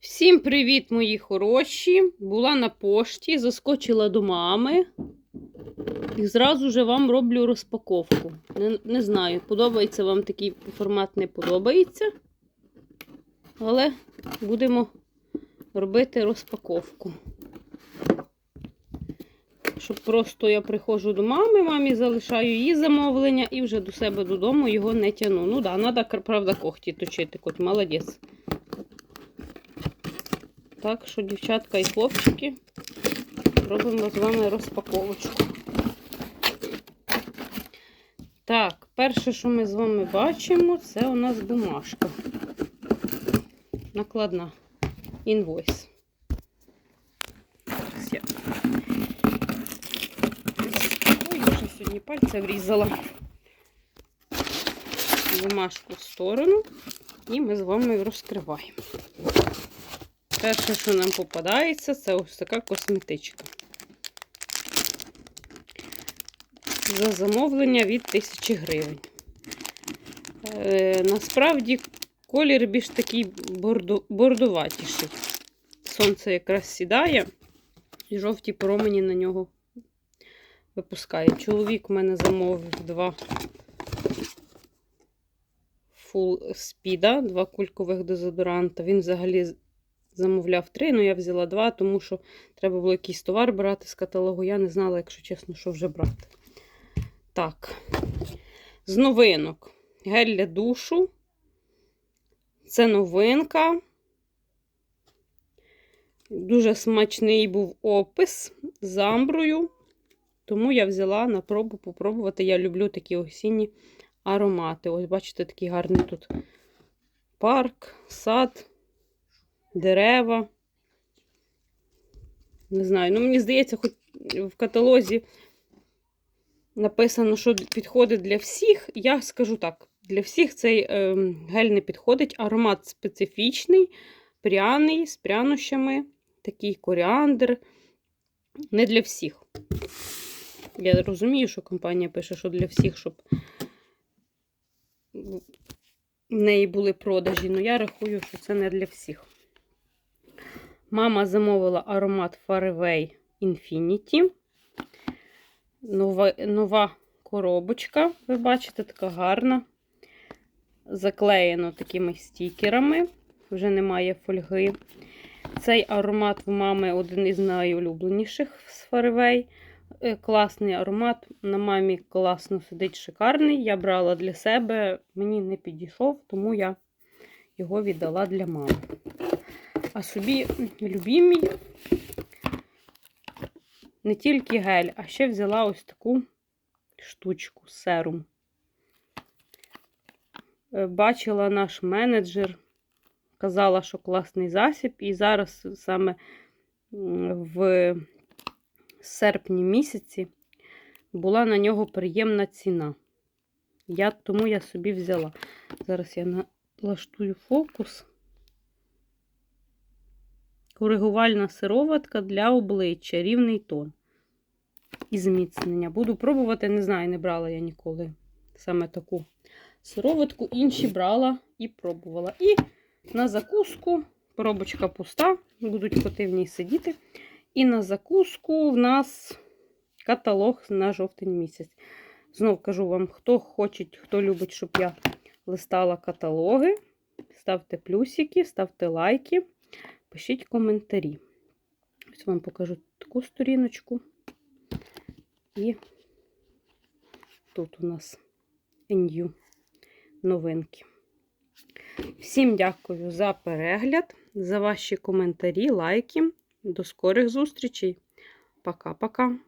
Всім привіт, мої хороші! Була на пошті, заскочила до мами. І зразу же вам роблю розпаковку. Не, не знаю, подобається вам такий формат, не подобається. Але будемо робити розпаковку. Щоб просто я приходжу до мами, мамі залишаю її замовлення і вже до себе додому його не тяну. Ну так, да, треба, правда, когті точити, кот молодець. Так що, дівчатка і хлопчики, робимо з вами розпаковочку. Так, перше, що ми з вами бачимо, це у нас бумажка. Накладна. Інвойс. Ой, я вже сьогодні пальця врізала. Бумажку в сторону. І ми з вами розкриваємо. Перше, що нам попадається, це ось така косметичка. За замовлення від 1000 гривень. Е, насправді колір більш такий бордо, бордуватіший. Сонце якраз сідає, і жовті промені на нього випускає. Чоловік у мене замовив два фул спіда, два кулькових дезодоранта. Він взагалі замовляв три, але я взяла два, тому що треба було якийсь товар брати з каталогу. Я не знала, якщо чесно, що вже брати. Так, з новинок. Гель для душу. Це новинка. Дуже смачний був опис з амброю. Тому я взяла на пробу попробувати. Я люблю такі осінні аромати. Ось, бачите, такий гарний тут парк, сад дерева. Не знаю, ну мені здається, хоч в каталозі написано, що підходить для всіх. Я скажу так: для всіх цей е, гель не підходить. Аромат специфічний, пряний, з прянощами, такий коріандр. Не для всіх. Я розумію, що компанія пише, що для всіх, щоб в неї були продажі, але я рахую, що це не для всіх. Мама замовила аромат Fairway Infinity. Нова, нова коробочка, ви бачите, така гарна. Заклеєно такими стікерами. Вже немає фольги. Цей аромат в мами один із найулюбленіших з Fairway. Е, Класний аромат. На мамі класно сидить шикарний. Я брала для себе, мені не підійшов, тому я його віддала для мами. А собі любимий не тільки гель, а ще взяла ось таку штучку серум. Е, Бачила наш менеджер, казала, що класний засіб, і зараз саме в серпні місяці була на нього приємна ціна. Я, Тому я собі взяла. Зараз я налаштую фокус. Коригувальна сироватка для обличчя, рівний тон. І зміцнення. Буду пробувати, не знаю, не брала я ніколи саме таку сироватку. Інші брала і пробувала. І на закуску, коробочка пуста, будуть коти в ній сидіти. І на закуску в нас каталог на жовтень місяць. Знов кажу вам, хто хоче, хто любить, щоб я листала каталоги. Ставте плюсики, ставте лайки. Пишіть коментарі. Ось вам покажу таку сторіночку. І тут у нас NU новинки. Всім дякую за перегляд, за ваші коментарі, лайки. До скорих зустрічей. Пока-пока.